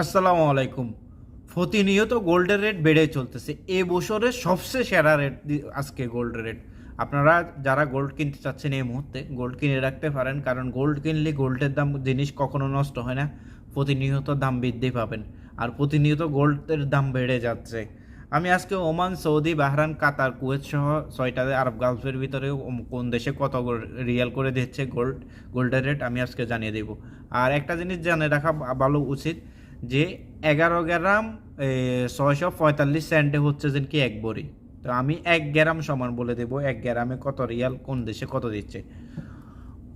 আসসালামু আলাইকুম। প্রতিনিয়ত গোল্ডের রেট বেড়ে চলতেছে। এ বছরের সবচেয়ে সেরা রেট আজকে গোল্ডের রেট। আপনারা যারা গোল্ড কিনতে চাচ্ছেন এই মুহূর্তে, গোল্ড কিনে রাখতে পারেন, কারণ গোল্ড কিনলে গোল্ডের দাম জিনিস কখনো নষ্ট হয় না। প্রতিনিয়ত দাম বৃদ্ধি পাবেন। আর প্রতিনিয়ত গোল্ডের দাম বেড়ে যাচ্ছে। আমি আজকে Oman, Saudi Bahrain Qatar, Kuwait সহ ছয়টা আরব গালফের ভিতরে কোন দেশে কত রিয়াল করে দিচ্ছে গোল্ড গোল্ডের রেট আমি আজকে জানিয়ে দেব। আর একটা জিনিস জানে রাখা ভালো উচিত যে এগারো গ্রাম ছয়শো পঁয়তাল্লিশ সেন্টে হচ্ছে যে কি এক বড়ি। তো আমি এক গ্রাম সমান বলে দেব, এক গ্রামে কত রিয়াল, কোন দেশে কত দিচ্ছে?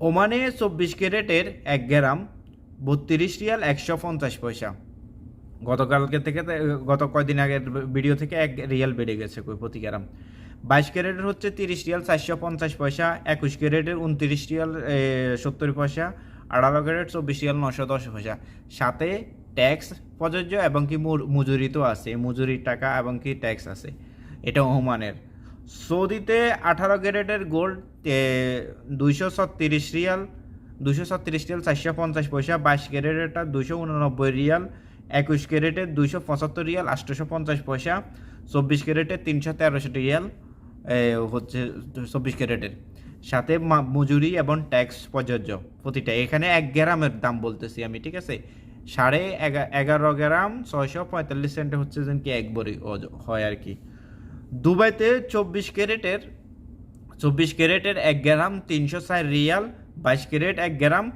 ওমানে চব্বিশ ক্যারেটের এক গ্রাম, বত্রিশ রিয়াল, একশো পঞ্চাশ পয়সা। গতকালকে থেকে গত কয়দিন আগের ভিডিও থেকে এক রিয়াল বেড়ে গেছে প্রতি গ্রাম। বাইশ ক্যারেটের হচ্ছে তিরিশ রিয়াল, চারশো পঞ্চাশ পয়সা, একুশ ক্যারেটের উনত্রিশ রিয়াল সত্তর পয়সা, আঠারো ক্যারেট, চব্বিশ রিয়াল, নশো দশ পয়সা। সাথে ট্যাক্স প্রযোজ্য এবং কি মজুরি তো আছে মজুরির টাকা এবং কি ট্যাক্স আছে, এটা ওমানের। সৌদিতে আঠারো ক্যারেটের গোল্ড দুইশো ছত্রিশ রিয়াল দুশো ছত্রিশ রিয়াল চারশো পঞ্চাশ পয়সা, বাইশ ক্যারেটেরটা দুশো উননব্বই রিয়াল, একুশ ক্যারেটের দুইশো পঁচাত্তর রিয়াল, আটশোশো পঞ্চাশ পয়সা, চব্বিশ ক্যারেটে তিনশো তেরোশো রিয়াল হচ্ছে চব্বিশ ক্যারেটের। সাথে মজুরি এবং ট্যাক্স প্রযোজ্য প্রতিটা। এখানে এক গ্রামের দাম বলতেছি আমি, ঠিক আছে? সাড়ে এগা- এগারো গ্রাম ছয়শো পঁয়তাল্লিশ সেন্টে হচ্ছে যেন কি এক বড়ি হয় আর কি। দুবাইতে চব্বিশ ক্যারেটের চব্বিশ ক্যারেটের এক গ্রাম তিনশো ষাট রিয়াল, বাইশ ক্যারেট এক গ্রাম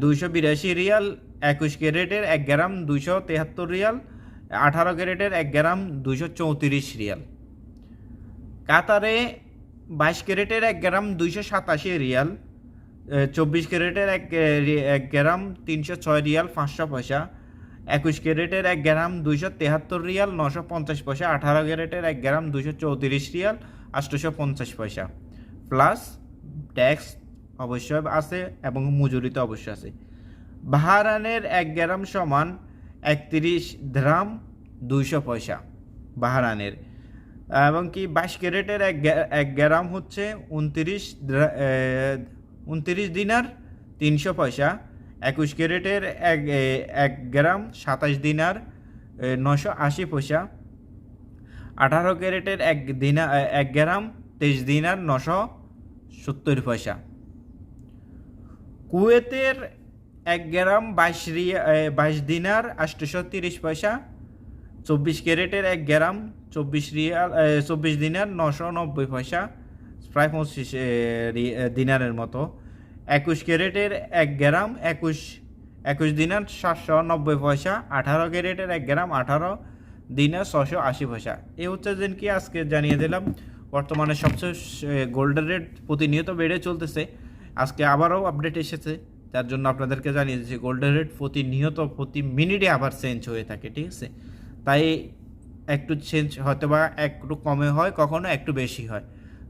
দুইশো বিরাশি রিয়াল, একুশ ক্যারেটের এক গ্রাম দুইশো তেহাত্তর রিয়াল, আঠারো ক্যারেটের এক গ্রাম দুইশো চৌত্রিশ রিয়াল। কাতারে বাইশ ক্যারেটের এক গ্রাম দুইশো সাতাশি রিয়াল চব্বিশ ক্যারেটের এক এক গ্রাম তিনশো ছয় রিয়াল পাঁচশো পয়সা। একুশ ক্যারেটের এক গ্রাম দুইশো তেহাত্তর রিয়াল নশো পঞ্চাশ পয়সা। আঠারো ক্যারেটের এক গ্রাম দুশো চৌত্রিশ রিয়াল আটশোশো পঞ্চাশ পয়সা। প্লাস ট্যাক্স অবশ্যই আছে এবং মজুরি তো অবশ্যই আছে। বাহারানের এক গ্রাম সমান একত্রিশ দ্রাম দুইশো পয়সা বাহারানের এবং কি বাইশ ক্যারেটের এক এক গ্রাম হচ্ছে উনত্রিশ উনত্রিশ দিনার তিনশো পয়সা। একুশ ক্যারেটের এক এক গ্রাম সাতাশ দিনার নশো আশি পয়সা। আঠারো ক্যারেটের এক দিনা এক গ্রাম তেইশ দিনার নশো সত্তর পয়সা। কুয়েতের এক গ্রাম বাইশ রিয়া বাইশ দিনার আটশোশো তিরিশ পয়সা। চব্বিশ ক্যারেটের এক গ্রাম চব্বিশ রিয়াল চব্বিশ দিনার নশো নব্বই পয়সা। প্রায় পঁচিশ দিনারের মতো। একুশ ক্যারেটের এক গ্রাম, একুশ একুশ দিনার সাতশো নব্বই পয়সা, আঠারো ক্যারেটের এক গ্রাম, আঠারো দিনার ছশো আশি পয়সা। এই হচ্ছে যেন কি আজকে জানিয়ে দিলাম। বর্তমানে সবচেয়ে গোল্ডের রেট প্রতিনিয়ত বেড়ে চলতেছে। আজকে আবারও আপডেট এসেছে। যার জন্য আপনাদেরকে জানিয়ে দিচ্ছি, গোল্ডের রেট প্রতিনিয়ত, প্রতি মিনিটে আবার চেঞ্জ হয়ে থাকে, ঠিক আছে? তাই একটু চেঞ্জ হয়তো বা একটু কমে হয়, কখনো একটু বেশি হয়।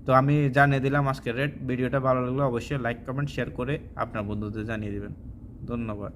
তো আমি জানিয়ে দিলাম আজকের রেট ভিডিওটা ভালো লাগলে অবশ্যই লাইক কমেন্ট শেয়ার করে আপনার বন্ধুদের জানিয়ে দেবেন। ধন্যবাদ।